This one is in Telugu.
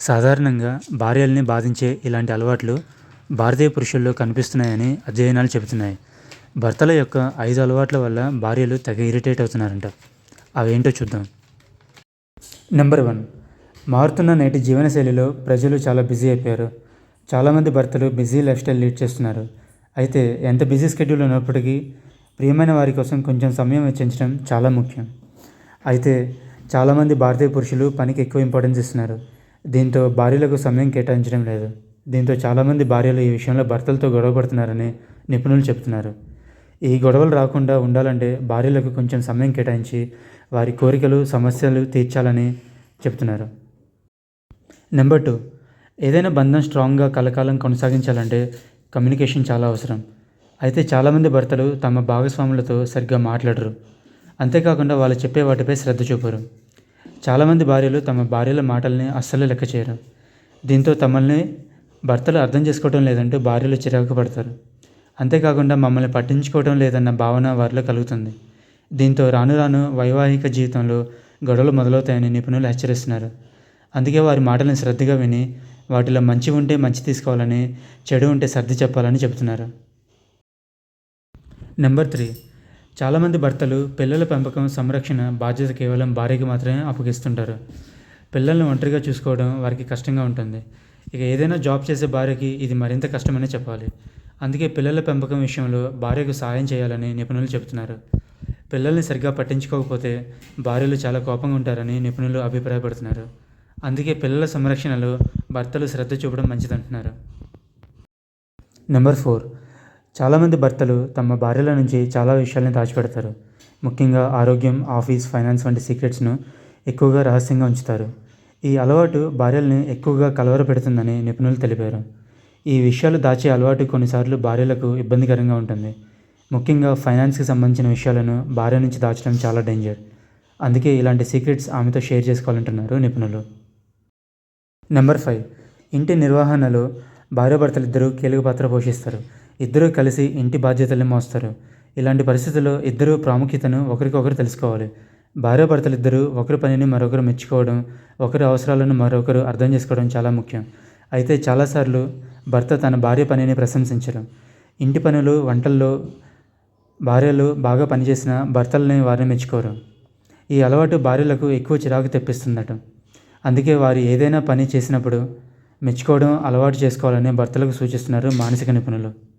సాధారణంగా భార్యల్ని బాధించే ఇలాంటి అలవాట్లు భారతీయ పురుషుల్లో కనిపిస్తున్నాయని అధ్యయనాలు చెబుతున్నాయి. భర్తల యొక్క ఐదు అలవాట్ల వల్ల భార్యలు తెగ ఇరిటేట్ అవుతున్నారంట. అవేంటో చూద్దాం. Number one. మారుతున్న నేటి జీవనశైలిలో ప్రజలు చాలా బిజీ అయిపోయారు. చాలామంది భర్తలు బిజీ లైఫ్ స్టైల్ లీడ్ చేస్తున్నారు. అయితే ఎంత బిజీ స్కెడ్యూల్ ఉన్నప్పటికీ ప్రియమైన వారి కోసం కొంచెం సమయం వెచ్చించడం చాలా ముఖ్యం. అయితే చాలామంది భారతీయ పురుషులు పనికి ఎక్కువ ఇంపార్టెన్స్ ఇస్తున్నారు. దీంతో భార్యలకు సమయం కేటాయించడం లేదు. దీంతో చాలామంది భార్యలు ఈ విషయంలో భర్తలతో గొడవ పడుతున్నారని నిపుణులు చెప్తున్నారు ఈ గొడవలు రాకుండా ఉండాలంటే భార్యలకు కొంచెం సమయం కేటాయించి వారి కోరికలు సమస్యలు తీర్చాలని చెప్తున్నారు నెంబర్ టూ. ఏదైనా బంధం స్ట్రాంగ్గా కలకాలం కొనసాగించాలంటే కమ్యూనికేషన్ చాలా అవసరం. అయితే చాలామంది భర్తలు తమ భాగస్వాములతో సరిగ్గా మాట్లాడరు. అంతేకాకుండా వాళ్ళు చెప్పే వాటిపై శ్రద్ధ చూపరు. చాలామంది భార్యలు తమ భార్యల మాటల్ని అస్సలు లెక్క చేయరు. దీంతో తమల్ని భర్తలు అర్థం చేసుకోవడం లేదంటూ భార్యలు చిరాకు పడతారు. అంతేకాకుండా మమ్మల్ని పట్టించుకోవడం లేదన్న భావన వారిలో కలుగుతుంది. దీంతో రాను రాను వైవాహిక జీవితంలో గొడవలు మొదలవుతాయని నిపుణులు హెచ్చరిస్తున్నారు. అందుకే వారి మాటలను శ్రద్ధగా విని వాటిలో మంచి ఉంటే మంచి తీసుకోవాలని చెడు ఉంటే సర్ది చెప్పాలని చెబుతున్నారు. Number three. చాలామంది భర్తలు పిల్లల పెంపకం సంరక్షణ బాధ్యత కేవలం భార్యకి మాత్రమే అప్పగిస్తుంటారు. పిల్లల్ని ఒంటరిగా చూసుకోవడం వారికి కష్టంగా ఉంటుంది. ఇక ఏదైనా జాబ్ చేసే భార్యకి ఇది మరింత కష్టమనే చెప్పాలి. అందుకే పిల్లల పెంపకం విషయంలో భార్యకు సాయం చేయాలని నిపుణులు చెబుతున్నారు. పిల్లల్ని సరిగ్గా పట్టించుకోకపోతే భార్యలు చాలా కోపంగా ఉంటారని నిపుణులు అభిప్రాయపడుతున్నారు. అందుకే పిల్లల సంరక్షణలో భర్తలు శ్రద్ధ చూపడం మంచిదంటున్నారు. Number four. చాలామంది భర్తలు తమ భార్యల నుంచి చాలా విషయాల్ని దాచిపెడతారు. ముఖ్యంగా ఆరోగ్యం ఆఫీస్ ఫైనాన్స్ వంటి సీక్రెట్స్ను ఎక్కువగా రహస్యంగా ఉంచుతారు. ఈ అలవాటు భార్యల్ని ఎక్కువగా కలవరపెడుతుందని నిపుణులు తెలిపారు. ఈ విషయాలు దాచే అలవాటు కొన్నిసార్లు భార్యలకు ఇబ్బందికరంగా ఉంటుంది. ముఖ్యంగా ఫైనాన్స్కి సంబంధించిన విషయాలను భార్య నుంచి దాచడం చాలా డేంజర్. అందుకే ఇలాంటి సీక్రెట్స్ ఆమెతో షేర్ చేసుకోవాలంటున్నారు నిపుణులు. Number five. ఇంటి నిర్వహణలో భార్యాభర్తలు ఇద్దరూ కీలక పాత్ర పోషిస్తారు. ఇద్దరూ కలిసి ఇంటి బాధ్యతల్ని మోస్తారు. ఇలాంటి పరిస్థితుల్లో ఇద్దరు ప్రాముఖ్యతను ఒకరికొకరు తెలుసుకోవాలి. భార్యాభర్తలిద్దరూ ఒకరి పనిని మరొకరు మెచ్చుకోవడం ఒకరి అవసరాలను మరొకరు అర్థం చేసుకోవడం చాలా ముఖ్యం. అయితే చాలాసార్లు భర్త తన భార్య పనిని ప్రశంసించరు. ఇంటి పనులు వంటల్లో భార్యలు బాగా పనిచేసిన భర్తలని వారిని మెచ్చుకోరు. ఈ అలవాటు భార్యలకు ఎక్కువ చిరాకు తెప్పిస్తుందట. అందుకే వారు ఏదైనా పని చేసినప్పుడు మెచ్చుకోవడం అలవాటు చేసుకోవాలని భర్తలకు సూచిస్తున్నారు మానసిక నిపుణులు.